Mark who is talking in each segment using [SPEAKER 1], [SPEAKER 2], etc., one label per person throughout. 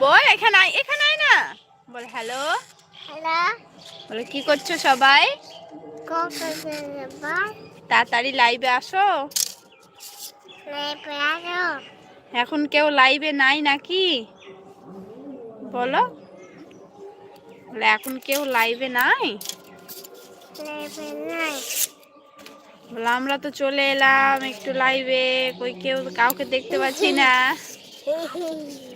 [SPEAKER 1] বল এখানে আয় এখানে আয় না। বল হ্যালো
[SPEAKER 2] হ্যালো
[SPEAKER 1] বলে কি করছ সবাই? তাড়াতাড়ি লাইভে আসো। এখন কেউ লাইভে নাই নাকি? বলো। বলে এখন কেউ লাইভে নাই? বলে আমরা তো চলে এলাম একটু লাইভে কই কেউ কাউকে দেখতে পাচ্ছি না।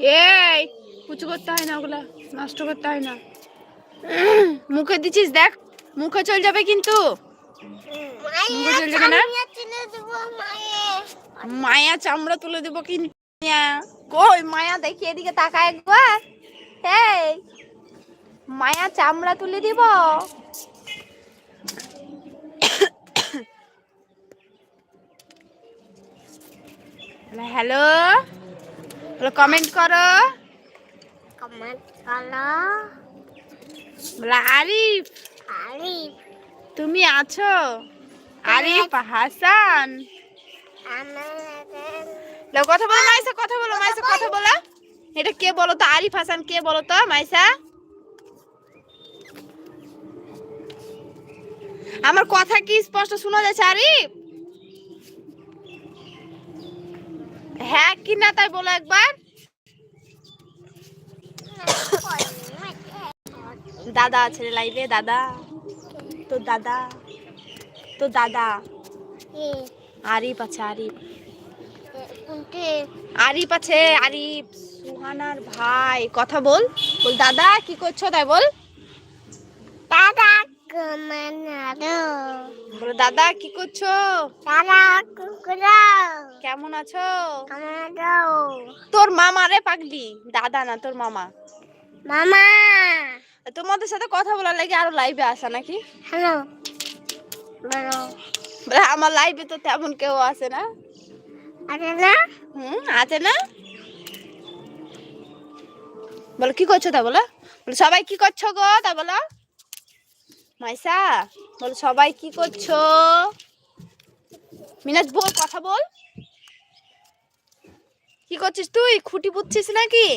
[SPEAKER 1] এই, কুচু করতে হয় না ওগুলা, নষ্ট করতে হয় না। মুখে দিছিস দেখ, মুখে চল যাবে কিন্তু।
[SPEAKER 2] মায়ে
[SPEAKER 1] চামড়া তুলে দেবো কিন্তু। কই, মায়া, দেখি এদিকে তাকা একবার। এই, মায়া চামড়া তুলে দিব। হ্যালো? কমেন্ট করো।
[SPEAKER 2] কমেন্ট করো।
[SPEAKER 1] আরিফ।
[SPEAKER 2] আরিফ।
[SPEAKER 1] তুমি আছো? আরিফ হাসান। কথা বলো মাইসা কথা বলো মাইসা কথা বলো। এটা কে বলো তো? আরিফ হাসান কে বলো তো মাইসা? আমার কথা কি স্পষ্ট শোনা যাচ্ছে আরিফ? হ্যাঁ কি না তাই বলো একবার? দাদা আছে লাইভে দাদা। তো দাদা। তো দাদা। আরিফ আছে, আরিফ। আরিফ আছে, আরিফ। সুহানার ভাই, কথা বল। বল, দাদা, কি করছ তাই বল?
[SPEAKER 2] দাদা
[SPEAKER 1] বলো দাদা কি করছ?
[SPEAKER 2] দাদা
[SPEAKER 1] কেমন আছো? তোর মামা রে পাগলি। দাদা না তোর মামা।
[SPEAKER 2] মামা!
[SPEAKER 1] তোমাদের সাথে কথা বলার লাগে আরও লাইভে আসা নাকি?
[SPEAKER 2] হ্যালো বলে।
[SPEAKER 1] আমার লাইভে তো তেমন কেউ আসে না।
[SPEAKER 2] আরে না?
[SPEAKER 1] হুম আছে না? বলো কি করছ তা বলো সবাই কি করছ গো? তা বলো। মাইসা বলো সবাই কি করছ? মিনাজ বল কথা বল। কি করছিস তুই? খুঁটি পুচ্ছিস নাকি?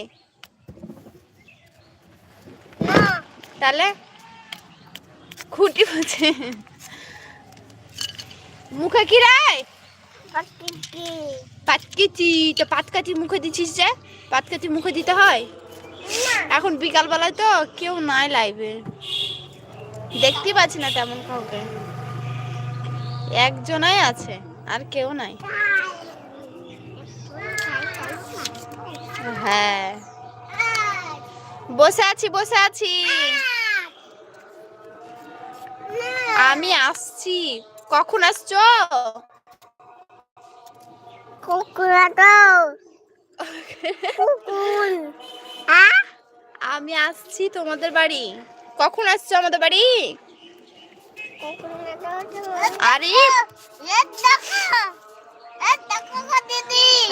[SPEAKER 1] তাহলে খুঁটি পুচ্ছে মুখে কি রায়?
[SPEAKER 2] পাটি
[SPEAKER 1] পাটকেচি। তো পাতকাচি মুখে দিছিস যে? পাতকাচি মুখে দিতে হয়? এখন বিকাল বেলায় তো কেউ নাই লাইভে দেখতে পাচ্ছি না তেমন কাউকে। একজনাই আছে আর কেউ নাই। হ্যাঁ। বসে আছি বসে আছি। আমি আসছি। কখন আসছো? আমি আসছি তোমাদের বাড়ি। কখন আসছো আমাদের বাড়ি?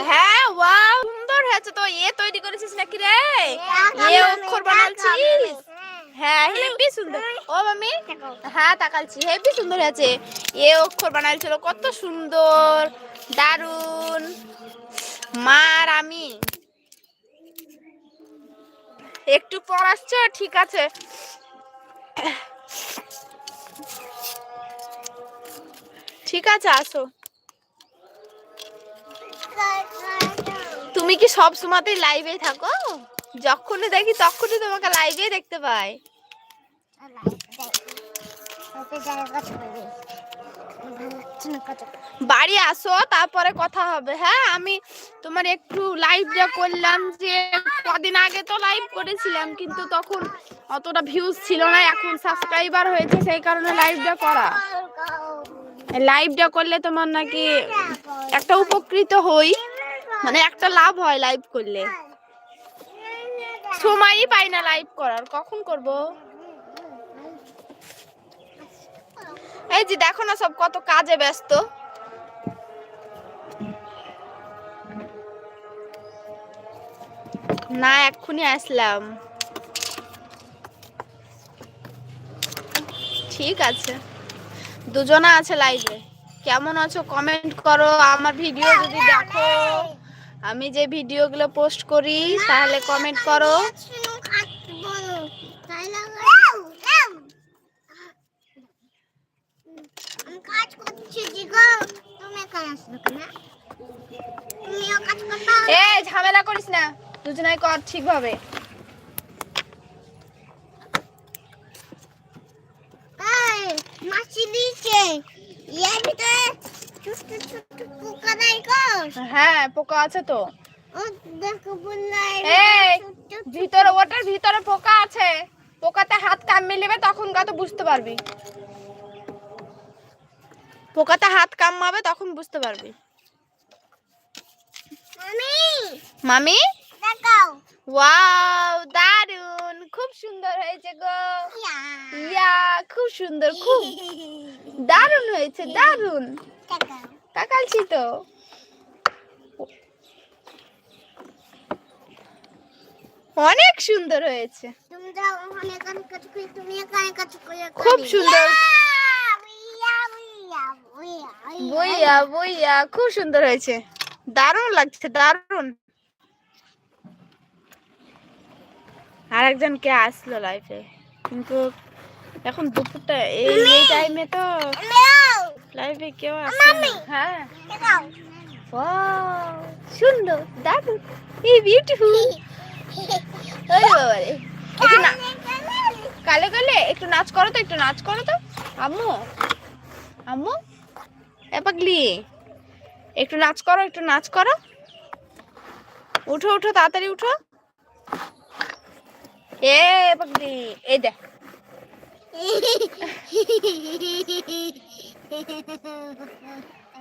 [SPEAKER 1] হ্যাঁ হ্যাঁ হ্যাঁ সুন্দর হয়েছে। এ অক্ষর বানাইছিল, কত সুন্দর দারুণ মার আমি। একটু পর আসছো, ঠিক আছে। ঠিক আছে, আসো। তুমি কি সব সময়তেই লাইভে থাকো? যখনই দেখি তখনই তোমাকে লাইভে দেখতে পাই। বাড়ি আসো, তারপরে কথা হবে হ্যাঁ? আমি তোমার একটু লাইভটা করলাম যে কদিন আগে তো লাইভ করেছিলাম, কিন্তু তখন অতটা ভিউজ ছিল না, এখন সাবস্ক্রাইবার হয়েছে, সেই কারণে লাইভটা করা। লাইভটা করলে তোমার নাকি একটা উপকৃত হই মানে একটা লাভ হয় লাইভ করলে। সময়ই পাই না লাইভ করার, কখন করব? এই যে দেখো না সব কত কাজে ব্যস্ত। না, এক্ষুনি আসলাম। ঠিক আছে। দুজনা আছে লাইভে কেমন আছো কমেন্ট করো, আমার ভিডিও যদি দেখো। আমি যে ভিডিওগুলো পোস্ট করি, তাহলে কমেন্ট করো
[SPEAKER 2] শুনো কাটবো তাই লাগাও লাও আমি কাজ করছি জিগো তুমি কাজ আসলো কেন? তুমিও কাজ করবা
[SPEAKER 1] এ ঝামেলা করিস না। দুজনাই কর ঠিকভাবে।
[SPEAKER 2] মাছি দিয়েছে। এর ভিতরে ছোট ছোট পোকা নাই গো।
[SPEAKER 1] হ্যাঁ পোকা আছে তো। ভিতরে ওটার ভিতরে পোকা আছে। পোকাতে হাত কামড়ে নেবে তখন কত বুঝতে পারবি। পোকাতে হাত কামড়াবে তখন বুঝতে পারবি। মামি! ওয়াও দারুণ খুব সুন্দর হয়েছে গো।
[SPEAKER 2] ইয়া।
[SPEAKER 1] খুব সুন্দর খুব দারুণ হয়েছে
[SPEAKER 2] দারুণ
[SPEAKER 1] তাকালছি তো। অনেক সুন্দর হয়েছে। খুব সুন্দর। বইয়া বইয়া খুব সুন্দর হয়েছে। দারুণ লাগছে দারুণ। আর একজন কে আসলো লাইফে কিন্তু এখন দুপুরটা এই এই টাইমে তো লাইফে কেউ আসে হ্যাঁ। সুন্দর দারুণ। এই বিউটিফুল ওরে বাবা রে একটু না কালে কালে একটু নাচ করো তো একটু নাচ করো তো। আম্মু। আম্মু, এ পাগলি, একটু নাচ করো, একটু নাচ করো। উঠো উঠো, তাড়াতাড়ি উঠো। এ পাগলি, এই দেখ।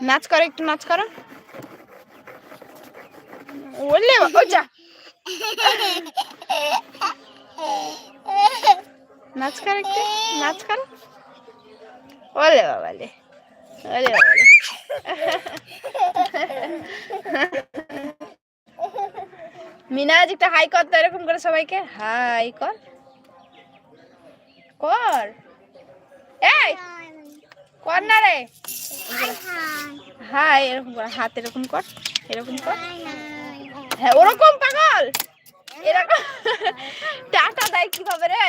[SPEAKER 1] নাচ করো, একটু নাচ করো। ওলে ও যা। নাচ কর একটু, নাচ কর। ওলে বাবা লে মিনাজ একটা হাই কর তো এরকম করে সবাইকে হাই কর কর এই কর না রে হাই এরকম কর হাত এরকম কর এরকম কর। হ্যাঁ ওরকম এরকম টাটা দেয় কীভাবে রে?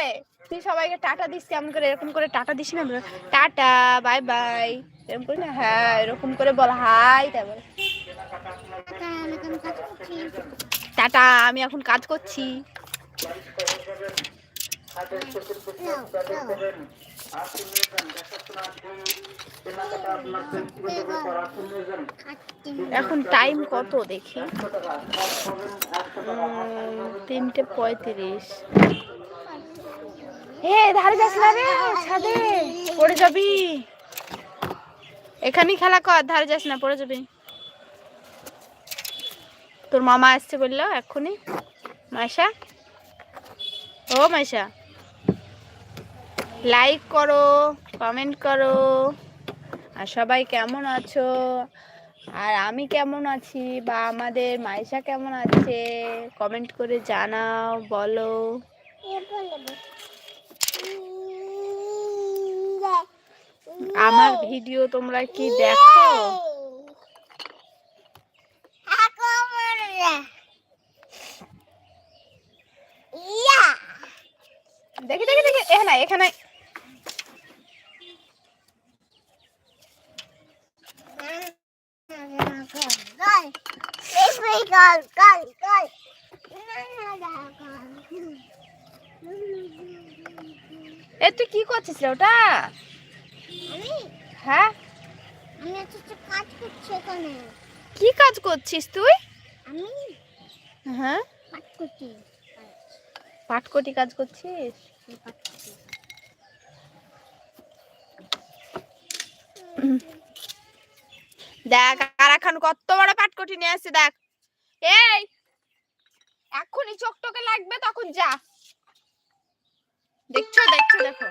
[SPEAKER 1] তুই সবাইকে টাটা দিস, কেমন করে এরকম করে টাটা দিস না? টাটা বাই বাই এরকম করে না? হ্যাঁ এরকম করে বল হাই তারপরে টাটা, আমি এখন কাজ করছি। এখন টাইম কত দেখি? তিনটে পঁয়ত্রিশ। হে, ধারে যাস না রে, ছাদে। পড়ে যাবি। এখানেই খেলা কর, ধারে যাস না, পড়ে যাবি। তোর মামা আসছে বলল, এক্ষুনি। মাইশা? ও মাইশা। লাইক করো কমেন্ট করো। আর সবাই কেমন আছো? আর আমি কেমন আছি? বা আমাদের মাইশা কেমন আছে? কমেন্ট করে জানাও বলো। আমার ভিডিও তোমরা কি দেখো? দেখি দেখি দেখি। এখানে এখানে। এ তুই কি করছিস রে ওটা? হ্যাঁ? কি কাজ করছিস তুই?
[SPEAKER 2] আমি
[SPEAKER 1] হ্যাঁ? পাটকটি কাজ করছিস? দেখ আর এখন কত বড় পাটকটি নিয়ে আসছে দেখ। এই এখনই চোখ টোকে লাগবে তখন যা। দেখছ দেখছ দেখো।